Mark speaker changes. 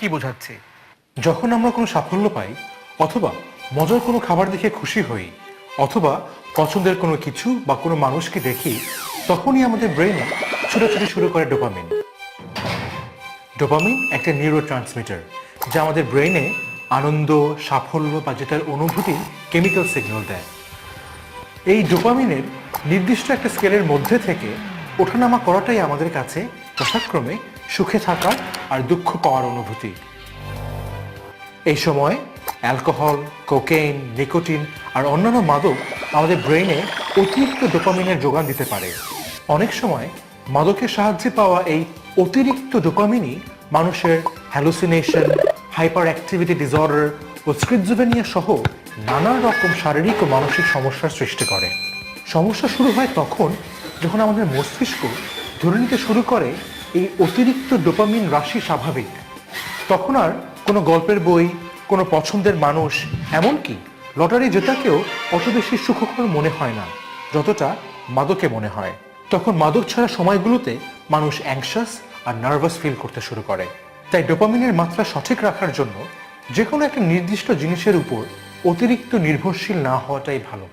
Speaker 1: কি বোঝাচ্ছে?
Speaker 2: যখন আমরা কোনো সাফল্য পাই, অথবা মজার কোনো খাবার দেখে খুশি হই, অথবা পছন্দের কোনো কিছু বা কোনো মানুষকে দেখি, তখনই আমাদের ব্রেনে ছোটাছুটি শুরু করে ডোপামিন ডোপামিন একটা নিউরো ট্রান্সমিটার যা আমাদের ব্রেনে আনন্দ, সাফল্য বা যেটার অনুভূতি কেমিক্যাল সিগন্যাল দেয়। এই ডোপামিনের নির্দিষ্ট একটা স্কেলের মধ্যে থেকে ওঠানামা করাটাই আমাদের কাছে যথাক্রমে সুখে থাকা আর দুঃখ পাওয়ার অনুভূতি। এই সময় অ্যালকোহল, কোকেইন, নিকোটিন আর অন্যান্য মাদক আমাদের ব্রেনে অতিরিক্ত ডোপামিনের যোগান দিতে পারে। অনেক সময় মাদকের সাহায্যে পাওয়া এই অতিরিক্ত ডোপামিনই মানুষের হ্যালুসিনেশন হাইপার অ্যাক্টিভিটি ডিসঅর্ডার ও স্ক্রিপজোভেনিয়া সহ নানা রকম শারীরিক ও মানসিক সমস্যার সৃষ্টি করে। সমস্যা শুরু হয় তখন যখন আমাদের মস্তিষ্ক ধরে নিতে শুরু করে এই অতিরিক্ত ডোপামিন রাশি স্বাভাবিক। তখন আর কোনো গল্পের বই, কোনো পছন্দের মানুষ, এমনকি লটারি জেতাকেও অত বেশি সুখকর মনে হয় না, যতটা মাদকে মনে হয়। তখন মাদক ছাড়া সময়গুলোতে মানুষ অ্যাংশাস আর নার্ভাস ফিল করতে শুরু করে। তাই ডোপামিনের মাত্রা সঠিক রাখার জন্য যে কোনো একটা নির্দিষ্ট জিনিসের উপর অতিরিক্ত নির্ভরশীল না হওয়াটাই ভালো।